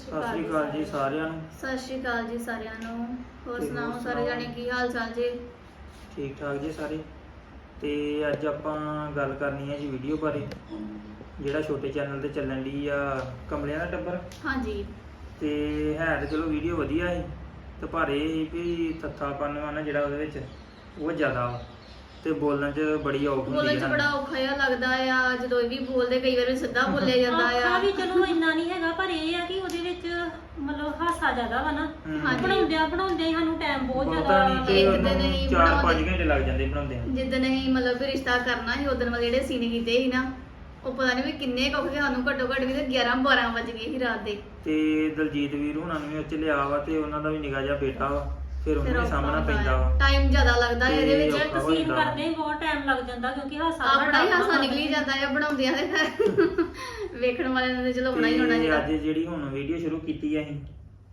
ਸਤਿ ਸ਼੍ਰੀ ਅਕਾਲ ਜੀ ਸਾਰਿਆਂ ਨੂੰ। ਸਤਿ ਸ਼੍ਰੀ ਅਕਾਲ ਜੀ ਸਾਰਿਆਂ ਨੂੰ। ਹੋਰ ਤੇ ਸੁਣਾਓ ਹੋਰ ਸਾਰੇ ਸੁਣਾਓ। ਜਾਣੇ ਕੀ ਹਾਲ ਚਾਲ ਜੀ? ਠੀਕ ਠਾਕ ਜੀ ਸਾਰੇ। ਤੇ ਅੱਜ ਆਪਾਂ ਗੱਲ ਕਰਨੀ ਹੈ ਜੀ ਵੀਡੀਓ ਬਾਰੇ ਜਿਹੜਾ ਛੋਟੇ ਚੈਨਲ ਤੇ ਚੱਲਣ ਦੀ ਆ ਕਮਲਿਆਂ ਦਾ ਟੱਬਰ। ਹਾਂਜੀ। ਤੇ ਹੈ ਤਾਂ ਚਲੋ ਵੀਡੀਓ ਵਧੀਆ ਸੀ ਤੇ ਪਰ ਇਹ ਸੀ ਵੀ ਥੱਥਾਪਨ ਵਾ ਨਾ ਜਿਹੜਾ ਉਹਦੇ ਵਿੱਚ ਉਹ ਜ਼ਿਆਦਾ ਵਾ। ਤੇ ਬੋਲਣ 'ਚ ਬੜੀ ਔਖ ਹੁੰਦੀ ਬੋਲਣ 'ਚ ਹੈ ਬੜਾ ਔਖਾ ਜਿਹਾ ਲੱਗਦਾ ਆ ਜਦੋਂ ਇਹ ਵੀ ਬੋਲਦੇ ਕਈ ਵਾਰ ਸਿੱਧਾ ਬੋਲਿਆ ਜਾਂਦਾ ਔਖਾ ਆ ਵੀ ਚਲੋ ਇੰਨਾ ਨਹੀਂ ਹੈਗਾ ਪਰ ਇਹ ਆ ਕਿ ਉਹਦੇ ਵਿੱਚ ਮਤਲਬ ਹਾਸਾ ਜ਼ਿਆਦਾ ਵਾ ਨਾ। ਹਾਂਜੀ। ਬਣਾਉਂਦਿਆਂ ਬਣਾਉਂਦਿਆਂ ਹੀ ਸਾਨੂੰ ਟਾਈਮ ਬਹੁਤ ਬਹੁਤਾ ਨਹੀਂ ਜ਼ਿਆਦਾ ਤੇ ਇੱਕ ਦਿਨ ਹੀ ਉਹਨੂੰ ਚਾਰ ਪੰਜ ਬਣਾਉਂਦੇ। ਘੰਟੇ ਲੱਗ ਜਾਂਦੇ ਬਣਾਉਂਦੇ ਜਿੱਦਣ ਅਸੀਂ ਮਤਲਬ ਵੀ ਰਿਸ਼ਤਾ ਕਰਨਾ ਸੀ ਉਦੋਂ ਵਾਲੇ ਜਿਹੜੇ ਸੀਨ ਕੀਤੇ ਸੀ ਨਾ ਉਹ ਪਤਾ ਨਹੀਂ ਵੀ ਕਿੰਨੇ ਕੁ ਗਏ ਸਾਨੂੰ ਘੱਟੋ ਘੱਟ ਵੀ ਤੇ 11 12 ਵਜ ਗਏ ਸੀ ਰਾਤ ਦੇ ਤੇ ਦਲਜੀਤ ਵੀਰ ਹੁਣਾਂ ਨੂੰ ਵੀ ਉੱਚ ਲਿਆ ਵਾ ਤੇ ਉਹਨਾਂ ਦਾ ਵੀ ਨਿਗਾਹ ਜਿਹਾ ਬੇਟਾ ਵਾ ਫਿਰ ਉਹਨੂੰ ਔਖਾ ਸਾਹਮਣਾ ਹੁੰਦਾ ਪੈਂਦਾ ਵਾ। ਟਾਈਮ ਜ਼ਿਆਦਾ ਲੱਗਦਾ ਹੈ ਇਹਦੇ ਤੇ ਵਿੱਚ ਔਖਾ ਹੋ ਸੀਨ ਜਾਂਦਾ। ਕਰਦੇ ਹੀ ਬਹੁਤ ਟਾਈਮ ਲੱਗ ਜਾਂਦਾ ਕਿਉਂਕਿ ਹਾਸਾ ਆਪਣਾ ਹੀ ਹਾਸਾ ਨਿਕਲੀ ਜਾਂਦਾ ਆ ਬਣਾਉਂਦਿਆਂ ਦੇ ਫਿਰ। ਵੇਖਣ ਵਾਲਿਆਂ ਨੂੰ ਤੇ ਚਲੋ ਹੋਣਾ ਹੀ ਹੋਣਾ ਤੇ ਜਿਹੜਾ ਅੱਜ ਜਿਹੜੀ ਹੁਣ ਵੀਡੀਓ ਸ਼ੁਰੂ ਕੀਤੀ ਹੈ ਅਸੀਂ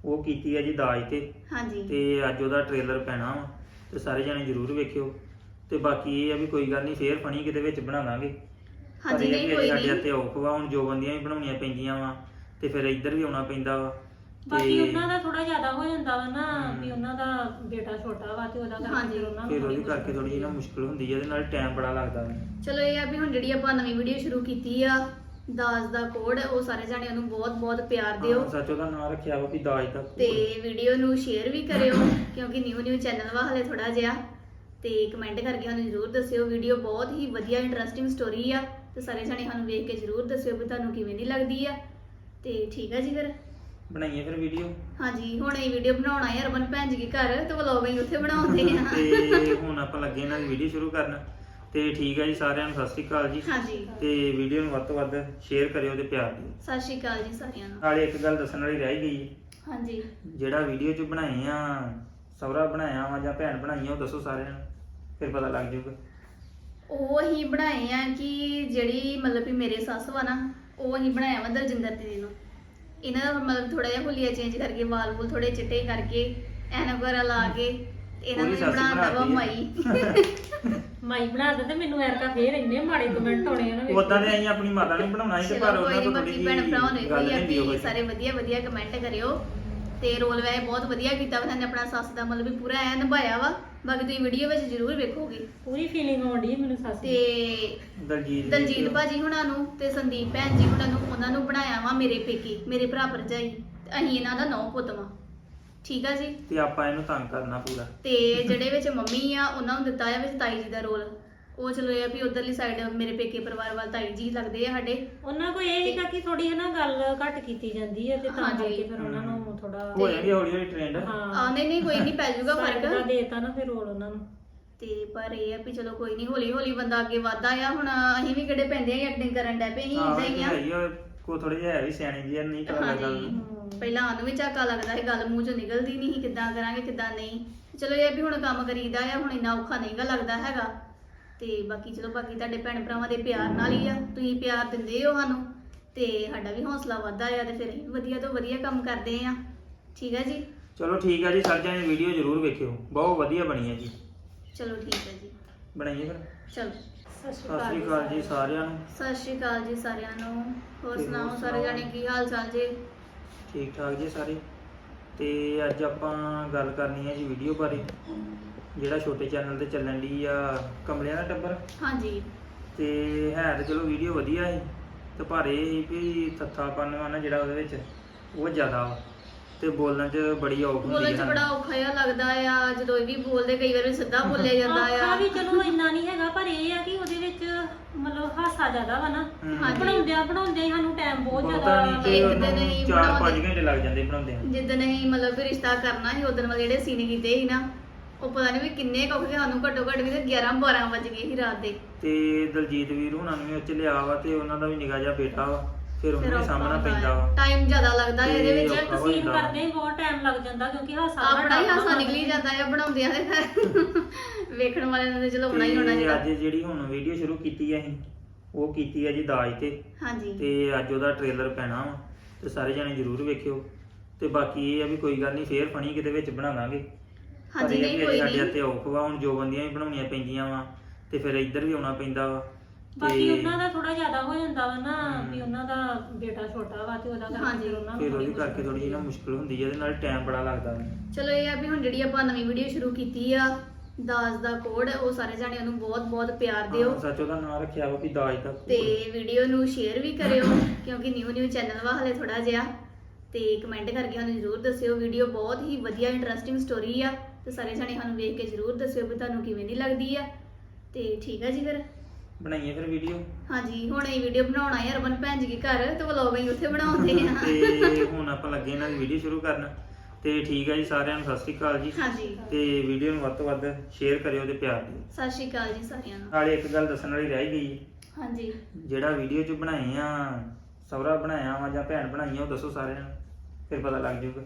ਉਹ ਕੀਤੀ ਹੈ ਜੀ ਦਾਜ ਤੇ। ਹਾਂਜੀ। ਤੇ ਅੱਜ ਉਹਦਾ ਟ੍ਰੇਲਰ ਪੈਣਾ ਵਾ ਤੇ ਸਾਰੇ ਜਣੇ ਜ਼ਰੂਰ ਵੇਖਿਓ। ਤੇ ਬਾਕੀ ਇਹ ਆ ਵੀ ਕੋਈ ਗੱਲ ਨਹੀਂ ਫੇਰ ਫਣੀ ਕਿਤੇ ਵਿੱਚ ਬਣਾ ਪਰ ਹਾਂਜੀ ਇਹ ਆ ਨਹੀਂ ਕੋਈ ਸਾਡੇ ਨਹੀਂ। ਹੱਥੇ ਔਖ ਵਾ ਹੁਣ ਜੋ ਬੰਦੀਆਂ ਵੀ ਬਣਾਉਣੀਆਂ ਪੈਂਦੀਆਂ ਵਾ ਤੇ ਫਿਰ ਇੱਧਰ ਵੀ ਆਉਣਾ ਪੈਂਦਾ ਵਾ। ਬਾਕੀ ਉਹਨਾਂ ਦਾ ਥੋੜਾ ਜ਼ਿਆਦਾ ਹੋ ਜਾਂਦਾ ਵਾ ਨਾ ਬੇਟਾ ਛੋਟਾ ਵਾ ਤੇ ਉਹਦਾ ਕਰਕੇ ਹਾਂਜੀ। ਫਿਰ ਉਹਨਾਂ ਨੂੰ ਫਿਰ ਥੋੜ੍ਹੀ ਉਹਦੀ ਕਰਕੇ ਥੋੜੀ ਜਿਹੀ ਨਾ ਮੁਸ਼ਕਲ ਹੁੰਦੀ ਹੈ ਤੇ ਨਾਲ ਟਾਈਮ ਬੜਾ ਲੱਗਦਾ ਵਾ ਚਲੋ ਇਹ ਆ ਵੀ ਹੁਣ ਜਿਹੜੀ ਆਪਾਂ ਨਵੀਂ ਵੀਡੀਓ ਸ਼ੁਰੂ ਕੀਤੀ ਆ ਦਾਜ ਦਾ ਕੋਡ ਉਹ ਸਾਰੇ ਜਾਣੇ ਉਹਨੂੰ ਬਹੁਤ ਬਹੁਤ ਪਿਆਰ ਦਿਓ। ਹਾਂ, ਸੱਚ ਉਹਦਾ ਨਾਮ ਰੱਖਿਆ ਵਾ ਵੀ ਦਾਜ ਦਾ ਤੇ ਵੀਡੀਓ ਨੂੰ ਸ਼ੇਅਰ ਵੀ ਕਰਿਓ ਕਿਉਂਕਿ ਨਿਊ ਨਿਊ ਚੈਨਲ ਵਾ ਹਲੇ ਥੋੜਾ ਜਿਹਾ। ਤੇ ਕਮੈਂਟ ਕਰਕੇ ਸਾਨੂੰ ਜ਼ਰੂਰ ਦੱਸਿਓ ਵੀਡੀਓ ਬਹੁਤ ਹੀ ਵਧੀਆ ਇੰਟਰਸਟਿੰਗ ਸਟੋਰੀ ਆ। ਤੇ ਸਾਰੇ ਜਾਣੇ ਸਾਨੂੰ ਵੇਖ ਕੇ ਜ਼ਰੂਰ ਦੱਸਿਓ ਵੀ ਤੁਹਾਨੂੰ ਕਿਵੇਂ ਦੀ ਲੱਗਦੀ ਆ। ਤੇ ਠੀਕ ਆ ਜੀ ਫਿਰ। ਬਣਾਈਏ ਫਿਰ ਵੀਡੀਓ ਹਾਂਜੀ ਹੁਣ ਇਹ ਵੀਡੀਓ ਬਣਾਉਣਾ ਹੈ ਰਮਨ ਭੈਣ ਜੀ ਦੇ ਘਰ ਤੇ ਵਲੌਗ ਅਸੀਂ ਉੱਥੇ ਬਣਾਉਂਦੇ ਆ। ਤੇ ਹੁਣ ਆਪਾਂ ਲੱਗੇ ਇਹਨਾਂ ਦੀ ਵੀਡੀਓ ਸ਼ੁਰੂ ਕਰਨ। ਤੇ ਠੀਕ ਹੈ ਜੀ ਸਾਰਿਆਂ ਨੂੰ ਸਤਿ ਸ਼੍ਰੀ ਅਕਾਲ ਜੀ। ਹਾਂਜੀ। ਤੇ ਵੀਡੀਓ ਨੂੰ ਵੱਧ ਤੋਂ ਵੱਧ ਸ਼ੇਅਰ ਕਰਿਓ ਤੇ ਪਿਆਰ ਦਿਓ। ਸਤਿ ਸ਼੍ਰੀ ਅਕਾਲ ਜੀ ਸਾਰਿਆਂ ਨੂੰ। ਨਾਲੇ ਇੱਕ ਗੱਲ ਦੱਸਣ ਵਾਲੀ ਰਹਿ ਗਈ। ਹੈ। ਹਾਂਜੀ। ਜਿਹੜਾ ਵੀਡੀਓ 'ਚ ਬਣਾਏ ਆ ਸਵਰਾ ਬਣਾਇਆ ਵਾ ਜਾਂ ਭੈਣ ਬਣਾਈ ਆ ਉਹ ਦੱਸੋ ਸਾਰਿਆਂ ਨੂੰ ਫਿਰ ਪਤਾ ਲੱਗ ਜਾਊਗਾ। ਉਹ ਹੀ ਬਣਾਏ ਆ ਕਿ ਜਿਹੜੀ ਮਤਲਬ ਕਿ ਮੇਰੇ ਸੱਸ ਵਾ ਨਾ ਉਹ ਹੀ ਬਣਾਇਆ ਵਾ ਦਰਜਿੰਦਰ ਦੀਦੀ ਨੂੰ। ਇਹਨਾਂ ਦਾ ਮਤਲਬ ਥੋੜਾ ਜਿਹਾ ਹੁਲੀਆ ਚੇਂਜ ਕਰਕੇ ਵਾਲ ਵੂਲ ਥੋੜੇ ਚਿੱਟੇ ਕਰਕੇ ਐਨਕ ਵਗੈਰਾ ਲਾ ਕੇ ਤੇ ਇਹਨਾਂ ਨੂੰ ਉਹਦੀ ਵੀ ਸੱਸ ਬਣਾਉਂਦਾ ਵਾ ਬਣਾਤੀ ਮਾਈ। ਮਾਈ ਬਣਾ ਦੇ ਤੇ ਮੈਨੂੰ ਐਰਕਾ ਫੇਰ ਇੰਨੇ ਮਾੜੇ ਕਮੈਂਟ ਆਉਣੇ ਆ ਨਾ। ਉਦਾਂ ਤੇ ਅਸੀਂ ਆਪਣੀ ਮਾਤਾ ਨੂੰ ਬਣਾਉਣਾ ਸੀ ਤੇ ਪਰ ਚਲੋ ਕੋਈ ਉਹਨਾਂ ਤੋਂ ਥੋੜੀ ਬਾਕੀ ਭੈਣ ਭਰਾਵਾਂ ਨੇ ਗੱਲ ਨਹੀਂ ਕਿ ਸਾਰੇ ਵਧੀਆ ਵਧੀਆ ਕਮੈਂਟ ਕਰਿਓ। ਤੇ ਰੋਲ ਵੈ ਬਹੁਤ ਵਧੀਆ ਕੀਤਾ ਉਹਨਾਂ ਨੇ ਆਪਣਾ ਸੱਸ ਦਾ ਮਤਲਬ ਵੀ ਪੂਰਾ ਐ ਨਿਭਾਇਆ ਵਾ। ਬਾਕੀ ਤੁਸੀਂ ਵੀਡੀਓ ਵਿੱਚ ਜ਼ਰੂਰ ਵੇਖੋਗੇ। ਪੂਰੀ ਫੀਲਿੰਗ ਆਉਂਦੀ ਹੈ ਮੈਨੂੰ ਸੱਸ ਤੇ ਦਲਜੀਤ ਦਲਜੀਤ ਭਾਜੀ ਹੁਣਾਂ ਨੂੰ ਤੇ ਸੰਦੀਪ ਭੈਣ ਜੀ ਹੁਣਾਂ ਨੂੰ ਉਹਨਾਂ ਨੂੰ ਬਣਾਇਆ ਵਾ ਮੇਰੇ ਪੇਕੇ ਮੇਰੇ ਭਰਾ ਭਰਜਾਈ। ਤੇ ਅਸੀਂ ਇਹਨਾਂ ਦਾ ਨੌ ਪੁੱਤ ਵਾਂ। ਠੀਕ ਆ ਜੀ? ਤੇ ਆਪਾਂ ਇਹਨੂੰ ਤੰਗ ਕਰਨਾ ਪੂਰਾ। ਤੇ ਜਿਹੜੇ ਵਿੱਚ ਮੰਮੀ ਆ ਉਹਨਾਂ ਨੂੰ ਦਿੱਤਾ ਆ ਵਿੱਚ ਤਾਈ ਜੀ ਦਾ ਰੋਲ। ਉਹ ਚਲੋ ਇਹ ਆ ਵੀ ਉਧਰਲੀ ਸਾਈਡ ਮੇਰੇ ਪੇਕੇ ਪਰਿਵਾਰ ਵੱਲ ਤਾਈ ਜੀ ਲੱਗਦੇ ਆ ਸਾਡੇ। ਉਹਨਾਂ ਕੋਲ ਇਹ ਹੈਗਾ ਕਿ ਥੋੜੀ ਹੈ ਨਾ ਗੱਲ ਘੱਟ ਕੀਤੀ ਜਾਂਦੀ ਹੈ ਤੇ ਤਾਂ ਹਾਂਜੀ। ਕਰਕੇ ਫਿਰ ਉਹਨਾਂ ਨੂੰ ਥੋੜਾ ਹੋ ਜਾਣਗੇ ਹੌਲੀ ਹੌਲੀ ਟ੍ਰੈਂਡ ਆ ਹਾਂ ਨਹੀਂ ਨਹੀਂ ਕੋਈ ਨਹੀਂ ਪੈ ਜਾਊਗਾ ਦਾ ਫ਼ਰਕ। ਦੇਤਾ ਨਾ ਫਿਰ ਰੋਲ ਉਹਨਾਂ ਨੂੰ। ਤੇ ਪਰ ਇਹ ਆ ਵੀ ਚਲੋ ਕੋਈ ਨਹੀਂ ਹੌਲੀ ਹੌਲੀ ਬੰਦਾ ਅੱਗੇ ਵਧਦਾ ਆ। ਹੁਣ ਅਸੀਂ ਵੀ ਕਿਹੜੇ ਪੈਂਦੇ ਆ ਐਕਟਿੰਗ ਕਰਨ ਡੈ ਪਏ ਅਸੀਂ ਹਾਂ ਇਦਾਂ ਹੀ ਆ। ਕੋ ਥੋੜੇ ਜਿਹਾ ਹੈ ਵੀ ਸਿਆਣੀ ਜੀ ਨਹੀਂ ਪਤਾ ਲੱਗਾ ਹਾਂਜੀ। ਹਮ। ਪਹਿਲਾਂ ਸਾਨੂੰ ਵੀ ਝਾਕਾ ਲੱਗਦਾ ਸੀ ਗੱਲ ਮੂੰਹ ਚੋਂ ਨਿਕਲਦੀ ਨਹੀਂ ਸੀ ਕਿੱਦਾਂ ਕਰਾਂਗੇ ਕਿੱਦਾਂ ਨਹੀਂ। ਚਲੋ ਇਹ ਆ ਵੀ ਹੁਣ ਕੰਮ ਕਰੀਦਾ ਆ ਹੁਣ ਇੰਨਾ ਔਖਾ ਨਹੀਂਗਾ ਲੱਗਦਾ ਹੈਗਾ। ਤੇ ਬਾਕੀ ਚਲੋ ਬਾਕੀ ਤੁਹਾਡੇ ਭੈਣ ਭਰਾਵਾਂ ਦੇ ਪਿਆਰ ਨਾਲ ਹੀ ਆ। ਤੁਸੀਂ ਪਿਆਰ ਦਿੰਦੇ ਹੋ ਸਾਨੂੰ। ਤੇ ਸਾਡਾ ਵੀ ਹੌਸਲਾ ਵੱਧਦਾ ਆ ਤੇ ਫਿਰ ਅਸੀਂ ਵੀ ਵਧੀਆ ਤੋਂ ਵਧੀਆ ਕੰਮ ਕਰਦੇ ਆ। ਠੀਕ ਹੈ ਜੀ? ਚਲੋ ਠੀਕ ਹੈ ਜੀ ਸਾਰੇ ਜਣੇ ਵੀਡੀਓ ਜ਼ਰੂਰ ਵੇਖਿਓ। ਬਹੁਤ ਵਧੀਆ ਬਣੀ ਹੈ ਜੀ। ਚਲੋ ਠੀਕ ਹੈ ਜੀ। ਬਣਾਈਏ ਫਿਰ? ਚਲੋ। ਸਤਿ ਸ਼੍ਰੀ ਸਤਿ ਸ਼੍ਰੀ ਅਕਾਲ ਜੀ ਸਾਰਿਆਂ ਨੂੰ। ਸਤਿ ਸ਼੍ਰੀ ਅਕਾਲ ਜੀ ਸਾਰਿਆਂ ਨੂੰ। ਹੋਰ ਤੇ ਹੋਰ ਸੁਣਾਓ ਸਾਰੇ। ਜਾਣੇ ਕੀ ਹਾਲ ਚਾਲ ਜੀ? ਠੀਕ ਠਾਕ ਜੀ ਸਾਰੇ। ਤੇ ਅੱਜ ਆਪਾਂ ਗੱਲ ਕਰਨੀ ਹੈ ਜੀ ਵੀਡੀਓ ਬਾਰੇ ਜਿਹੜਾ ਛੋਟੇ ਚੈਨਲ ਤੇ ਚੱਲਣ ਦੀ ਆ ਕਮਲਿਆਂ ਦਾ ਟੱਬਰ। ਹਾਂਜੀ। ਤੇ ਹੈ ਤਾਂ ਚਲੋ ਵੀਡੀਓ ਵਧੀਆ ਸੀ। ਤੇ ਪਰ ਇਹ ਸੀ ਵੀ ਥੱਥਾਪਨ ਵਾ ਨਾ ਜਿਹੜਾ ਉਹਦੇ ਵਿੱਚ ਉਹ ਜ਼ਿਆਦਾ ਵਾ ਤੇ ਬੋਲਣ 'ਚ ਬੜੀ ਔਖ ਹੁੰਦੀ ਬੋਲਣ 'ਚ ਬੜਾ ਔਖਾ ਜਿਹਾ ਲੱਗਦਾ ਆ ਜਦੋਂ ਇਹ ਵੀ ਬੋਲਦੇ ਕਈ ਵਾਰ ਸਿੱਧਾ ਬੋਲਿਆ ਜਾਂਦਾ ਔਖਾ ਆ ਵੀ ਚਲੋ ਇੰਨਾ ਨਹੀਂ ਹੈਗਾ ਪਰ ਇਹ ਆ ਕਿ ਉਹਦੇ ਵਿੱਚ ਮਤਲਬ ਹਾਸਾ ਜ਼ਿਆਦਾ ਵਾ ਨਾ ਹਮ। ਹਾਂਜੀ। ਬਣਾਉਂਦਿਆਂ ਬਣਾਉਂਦਿਆਂ ਹੀ ਸਾਨੂੰ ਟਾਈਮ ਬਹੁਤ ਬਹੁਤਾ ਜ਼ਿਆਦਾ ਨਹੀਂ ਤੇ ਇੱਕ ਉਹਨੂੰ ਦਿਨ ਹੀ ਚਾਰ ਪੰਜ ਬਣਾਉਂਦੇ। ਘੰਟੇ ਲੱਗ ਜਾਂਦੇ ਬਣਾਉਂਦੇ ਜਿੱਦਣ ਅਸੀਂ ਮਤਲਬ ਵੀ ਰਿਸ਼ਤਾ ਕਰਨਾ ਸੀ ਉਦੋਂ ਵਾਲੇ ਜਿਹੜੇ ਸੀਨ ਕੀਤੇ ਸੀ ਨਾ ਉਹ ਪਤਾ ਨਹੀਂ ਵੀ ਕਿੰਨੇ ਕੁ ਗਏ ਸਾਨੂੰ ਘੱਟੋ ਘੱਟ ਵੀ ਤੇ 11 12 ਵਜ ਗਏ ਸੀ ਰਾਤ ਦੇ। ਤੇ ਦਲਜੀਤ ਵੀਰ ਹੁਣਾਂ ਨੂੰ ਵੀ ਉੱਚ ਲਿਆ ਵਾ ਤੇ ਉਹਨਾਂ ਦਾ ਵੀ ਨਿਗਾਹ ਜਿਹਾ ਬੇਟਾ ਵਾ ਫਿਰ ਉਹਨੂੰ ਵੀ ਸਾਹਮਣਾ ਪੈਂਦਾ ਵਾ। ਟਾਈਮ ਜ਼ਿਆਦਾ ਲੱਗਦਾ ਹੈ ਇਹਦੇ ਵਿੱਚ। ਤੇ ਹੋ ਜਾਂਦਾ। ਕਰਦੇ ਹੀ ਬਹੁਤ ਟਾਈਮ ਲੱਗ ਜਾਂਦਾ ਕਿਉਂਕਿ ਹਾਸਾ ਆਪਣਾ ਹੀ ਹਾਸਾ ਨਿਕਲੀ ਜਾਂਦਾ ਆ ਬਣਾਉਂਦਿਆਂ ਦੇ ਫਿਰ। ਵੇਖਣ ਵਾਲਿਆਂ ਨੂੰ ਤੇ ਚਲੋ ਹੋਣਾ ਹੀ ਹੋਣਾ ਤੇ ਜਿਹੜਾ ਅੱਜ ਜਿਹੜੀ ਹੁਣ ਵੀਡੀਓ ਸ਼ੁਰੂ ਕੀਤੀ ਹੈ ਅਸੀਂ ਉਹ ਕੀਤੀ ਹੈ ਜੀ ਦਾਜ ਤੇ। ਹਾਂਜੀ। ਤੇ ਅੱਜ ਉਹਦਾ ਟ੍ਰੇਲਰ ਪੈਣਾ ਵਾ ਤੇ ਸਾਰੇ ਜਣੇ ਜ਼ਰੂਰ ਵੇਖਿਓ। ਤੇ ਬਾਕੀ ਇਹ ਆ ਵੀ ਕੋਈ ਗੱਲ ਨਹੀਂ ਫੇਰ ਫਣੀ ਕਿਤੇ ਵਿੱਚ ਬਣਾ ਦਾਂਗੇ ਪਰ ਹਾਂਜੀ ਇਹ ਨਹੀਂ ਵੀ ਕੋਈ ਸਾਡੇ ਨਹੀਂ। ਹੱਥੇ ਔਖ ਵਾ ਹੁਣ ਜੋ ਬੰਦੀਆਂ ਵੀ ਬਣਾਉਣੀਆਂ ਪੈਂਦੀਆਂ ਵਾ ਤੇ ਫਿਰ ਇੱਧਰ ਵੀ ਆਉਣਾ ਪੈਂਦਾ ਵਾ। ਬਾਕੀ ਉਹਨਾਂ ਦਾ ਥੋੜਾ ਜ਼ਿਆਦਾ ਹੋ ਜਾਂਦਾ ਵਾ ਨਾ। ਵੀ ਉਹਨਾਂ ਦਾ ਬੇਟਾ ਛੋਟਾ ਵਾ ਤੇ ਉਹਦਾ ਕਰਕੇ ਹਾਂਜੀ। ਫਿਰ ਉਹਨਾਂ ਨੂੰ ਫਿਰ ਉਹਦੀ ਕਰਕੇ ਥੋੜੀ ਜਿਹੀ ਨਾ ਮੁਸ਼ਕਲ ਹੁੰਦੀ ਹੈ ਤੇ ਨਾਲ ਟਾਈਮ ਬੜਾ ਲੱਗਦਾ ਵਾ। ਚਲੋ ਇਹ ਆ ਵੀ ਹੁਣ ਜਿਹੜੀ ਆਪਾਂ ਨਵੀਂ ਵੀਡੀਓ ਸ਼ੁਰੂ ਕੀਤੀ ਆ ਦਾਜ ਦਾ ਕੋਡ ਉਹ ਸਾਰੇ ਜਾਣੇ ਉਹਨੂੰ ਬਹੁਤ ਬਹੁਤ ਪਿਆਰ ਦਿਓ। ਹਾਂ, ਸੱਚ ਉਹਦਾ ਨਾਮ ਰੱਖਿਆ ਵਾ ਕਿ ਦਾਜ ਦਾ ਤੇ ਵੀਡੀਓ ਨੂੰ ਸ਼ੇਅਰ ਵੀ ਕਰਿਓ ਕਿਉਂਕਿ ਨਿਊ ਨਿਊ ਚੈਨਲ ਵਾ ਹਲੇ ਥੋੜਾ ਜਿਹਾ। ਤੇ ਕਮੈਂਟ ਕਰਕੇ ਸਾਨੂੰ ਜ਼ਰੂਰ ਦੱਸਿਓ ਵੀਡੀਓ ਬਹੁਤ ਹੀ ਵਧੀਆ ਇੰਟਰਸਟਿੰਗ ਸਟੋਰੀ ਆ। ਤੇ ਸਾਰੇ ਜਾਣੇ ਸਾਨੂੰ ਵੇਖ ਕੇ ਜ਼ਰੂਰ ਦੱਸਿਓ ਵੀ ਤੁਹਾਨੂੰ ਕਿਵੇਂ ਦੀ ਲੱਗਦੀ ਆ। ਤੇ ਠੀਕ ਆ ਜੀ ਫਿਰ? ਬਣਾਈਏ ਫਿਰ ਵੀਡੀਓ? ਹਾਂਜੀ ਹੁਣ ਇਹ ਵੀਡੀਓ ਬਣਾਉਣਾ ਹੈ ਰਮਨ ਭੈਣ ਜੀ ਦੇ ਘਰ ਤੇ ਵਲੌਗ ਅਸੀਂ ਉੱਥੇ ਬਣਾਉਂਦੇ ਆ। ਤੇ ਹੁਣ ਆਪਾਂ ਲੱਗੇ ਇਹਨਾਂ ਦੀ ਵੀਡੀਓ ਸ਼ੁਰੂ ਕਰਨ। ਤੇ ਠੀਕ ਹੈ ਜੀ ਸਾਰਿਆਂ ਨੂੰ ਸਤਿ ਸ਼੍ਰੀ ਅਕਾਲ ਜੀ। ਹਾਂਜੀ। ਤੇ ਵੀਡੀਓ ਨੂੰ ਵੱਧ ਤੋਂ ਵੱਧ ਸ਼ੇਅਰ ਕਰਿਓ ਤੇ ਪਿਆਰ ਦਿਓ। ਸਤਿ ਸ਼੍ਰੀ ਅਕਾਲ ਜੀ ਸਾਰਿਆਂ ਨੂੰ। ਨਾਲੇ ਇੱਕ ਗੱਲ ਦੱਸਣ ਵਾਲੀ ਰਹਿ ਗਈ। ਹਾਂਜੀ। ਜਿਹੜਾ ਵੀਡੀਓ 'ਚ ਬਣਾਏ ਆ ਸਵਰਾ ਬਣਾਇਆ ਵਾ ਜਾਂ ਭੈਣ ਬਣਾਈ ਆ ਉਹ ਦੱਸੋ ਸਾਰਿਆਂ ਨੂੰ ਫਿਰ ਪਤਾ ਲੱਗ ਜਾਊਗਾ।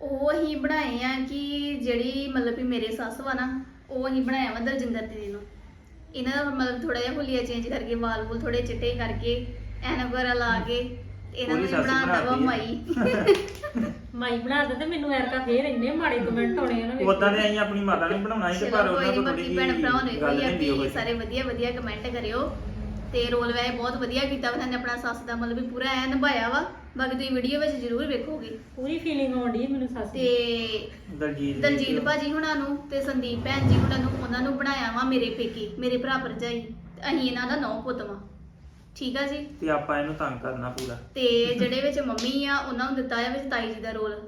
ਉਹ ਅਸੀਂ ਬਣਾਏ ਆ ਕਿ ਜਿਹੜੀ ਮਤਲਬ ਵੀ ਮੇਰੇ ਸੱਸ ਵਾ ਨਾ ਉਹ ਅਸੀਂ ਬਣਾਇਆ ਵਾ ਦਰਜਿੰਦਰ ਦੀਦੀ ਨੂੰ। ਇਹਨਾਂ ਦਾ ਮਤਲਬ ਥੋੜਾ ਜਿਹਾ ਹੁਲੀਆ ਚੇਂਜ ਕਰਕੇ ਵਾਲ ਵੂਲ ਥੋੜੇ ਚਿੱਟੇ ਕਰਕੇ ਐਨਕ ਵਗੈਰਾ ਲਾ ਕੇ ਤੇ ਇਹਨਾਂ ਨੂੰ ਉਹਦੀ ਸੱਸ ਬਣਾਉਂਦਾ ਵਾ ਬਣਾਤੀ ਮਾਈ। ਮਾਈ ਬਣਾ ਦੇ ਤੇ ਮੈਨੂੰ ਐਰਕਾ ਫੇਰ ਇੰਨੇ ਮਾੜੇ ਕਮੈਂਟ ਹੋਣੇ ਆ ਨਾ ਵੇਖੋ। ਉਦਾਂ ਦੇ ਅਸੀਂ ਆਪਣੀ ਮਾਤਾ ਨੂੰ ਬਣਾਉਣਾ ਸੀ ਤੇ ਪਰ ਚਲੋ ਉਹਨਾਂ ਕੋਈ ਤੋਂ ਨੀ, ਥੋੜੀ ਬਾਕੀ ਭੈਣ ਭਰਾਵਾਂ ਨੇ ਗੱਲ ਨਹੀਂ ਹੋਈ ਸਾਰੇ ਵਧੀਆ ਵਧੀਆ ਕਮੈਂਟ ਕਰਿਓ। ਤੇ ਰੋਲ ਵੈ ਬਹੁਤ ਵਧੀਆ ਕੀਤਾ ਉਹਨਾਂ ਨੇ ਆਪਣਾ ਸੱਸ ਦਾ ਮਤਲਬ ਵੀ ਪੂਰਾ ਐ ਨਿਭਾਇਆ ਵਾ। ਬਾਕੀ ਤੁਸੀਂ ਵੀਡੀਓ ਵਿੱਚ ਜ਼ਰੂਰ ਵੇਖੋਗੇ। ਪੂਰੀ ਫੀਲਿੰਗ ਆਉਂਦੀ ਹੈ ਮੈਨੂੰ ਸੱਸ ਦੀ। ਤੇ ਦਲਜੀਤ ਦਲਜੀਤ ਭਾਜੀ ਹੁਣਾਂ ਨੂੰ ਤੇ ਸੰਦੀਪ ਭੈਣ ਜੀ ਹੁਣਾਂ ਨੂੰ ਉਹਨਾਂ ਨੂੰ ਬਣਾਇਆ ਵਾ ਮੇਰੇ ਪੇਕੇ ਮੇਰੇ ਭਰਾ ਭਰਜਾਈ। ਤੇ ਅਸੀਂ ਇਹਨਾਂ ਦਾ ਨੌ ਪੁੱਤ ਵਾਂ। ਠੀਕ ਆ ਜੀ? ਤੇ ਆਪਾਂ ਇਹਨੂੰ ਤੰਗ ਕਰਨਾ ਪੂਰਾ। ਤੇ ਜਿਹੜੇ ਵਿੱਚ ਮੰਮੀ ਆ ਉਹਨਾਂ ਨੂੰ ਦਿੱਤਾ ਆ ਵਿੱਚ ਤਾਈ ਜੀ ਦਾ ਰੋਲ।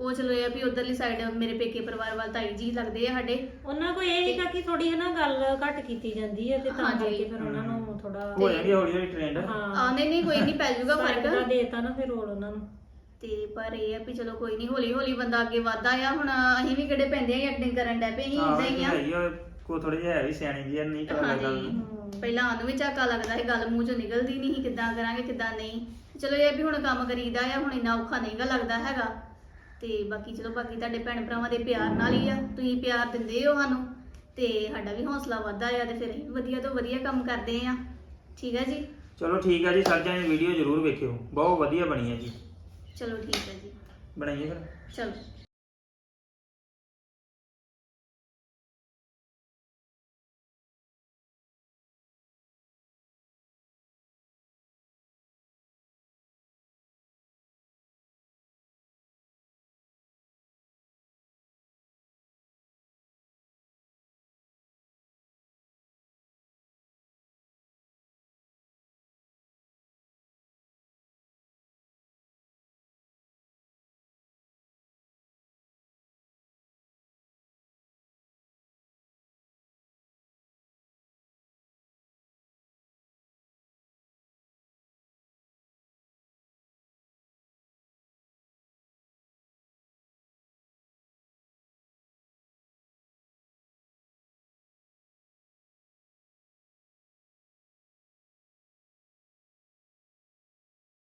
ਉਹ ਚਲੋ ਇਹ ਆ ਵੀ ਉਧਰਲੀ ਸਾਈਡ ਮੇਰੇ ਪੇਕੇ ਪਰਿਵਾਰ ਵੱਲ ਤਾਈ ਜੀ ਲੱਗਦੇ ਆ ਸਾਡੇ। ਉਹਨਾਂ ਕੋਈ ਇਹ ਸੀਗਾ ਕਿ ਥੋੜੀ ਹੈ ਨਾ ਗੱਲ ਘੱਟ ਕੀਤੀ ਜਾਂਦੀ ਹੈ ਤੇ ਤਾਂ ਹਾਂਜੀ। ਕਰਕੇ ਫਿਰ ਉਹਨਾਂ ਨੂੰ ਥੋੜਾ ਹੋ ਜਾਣਗੇ ਹੌਲੀ ਹੌਲੀ ਟ੍ਰੈਂਡ ਆ ਹਾਂ ਨਹੀਂ ਨਹੀਂ ਕੋਈ ਨਹੀਂ ਪੈ ਜਾਊਗਾ ਦਾ ਫ਼ਰਕ ਦੇਤਾ ਨਾ ਫਿਰ ਰੋਲ ਉਹਨਾਂ ਨੂੰ। ਤੇ ਪਰ ਇਹ ਆ ਵੀ ਚਲੋ ਕੋਈ ਨਹੀਂ ਹੌਲੀ ਹੌਲੀ ਬੰਦਾ ਅੱਗੇ ਵਧਦਾ ਆ। ਹੁਣ ਅਸੀਂ ਵੀ ਕਿਹੜੇ ਪੈਂਦੇ ਆ ਐਕਟਿੰਗ ਕਰਨ ਡੈ ਪਏ ਅਸੀਂ ਇਦਾਂ ਹੀ ਆ। ਕੋ ਥੋੜੇ ਜਿਹਾ ਹੈ ਵੀ ਸਿਆਣੀ ਜੀ ਨਹੀਂ ਪਤਾ ਲੱਗਦਾ ਹਾਂਜੀ। ਉਹਨੂੰ। ਪਹਿਲਾਂ ਸਾਨੂੰ ਵੀ ਝਾਕਾ ਲੱਗਦਾ ਸੀ ਗੱਲ ਮੂੰਹ ਚੋਂ ਨਿਕਲਦੀ ਨਹੀਂ ਸੀ ਕਿੱਦਾਂ ਕਰਾਂਗੇ ਕਿੱਦਾਂ ਨਹੀਂ। ਚਲੋ ਇਹ ਵੀ ਹੁਣ ਕੰਮ ਕਰੀਦਾ ਆ ਹੁਣ ਇੰਨਾ ਔਖਾ ਨਹੀਂਗਾ ਲੱਗਦਾ ਹੈਗਾ। ਤੇ ਬਾਕੀ ਚਲੋ ਬਾਕੀ ਤੁਹਾਡੇ ਭੈਣ ਭਰਾਵਾਂ ਦੇ ਪਿਆਰ ਨਾਲ ਹੀ ਆ। ਤੁਸੀਂ ਪਿਆਰ ਦਿੰਦੇ ਹੋ ਸਾਨੂੰ ਤੇ ਸਾਡਾ ਵੀ ਹੌਸਲਾ ਵੱਧਦਾ ਆ ਤੇ ਫਿਰ ਅਸੀਂ ਵੀ ਵਧੀਆ ਤੋਂ ਵਧੀਆ ਕੰਮ ਕਰਦੇ ਆ। ਠੀਕ ਹੈ ਜੀ? ਚਲੋ ਠੀਕ ਹੈ ਜੀ ਸਾਰਿਆਂ ਨੇ ਵੀਡੀਓ ਜ਼ਰੂਰ ਵੇਖਿਓ। ਬਹੁਤ ਵਧੀਆ ਬਣੀ ਹੈ ਜੀ। ਚਲੋ ਠੀਕ ਹੈ ਜੀ। ਬਣਾਈਏ ਫਿਰ? ਚਲੋ।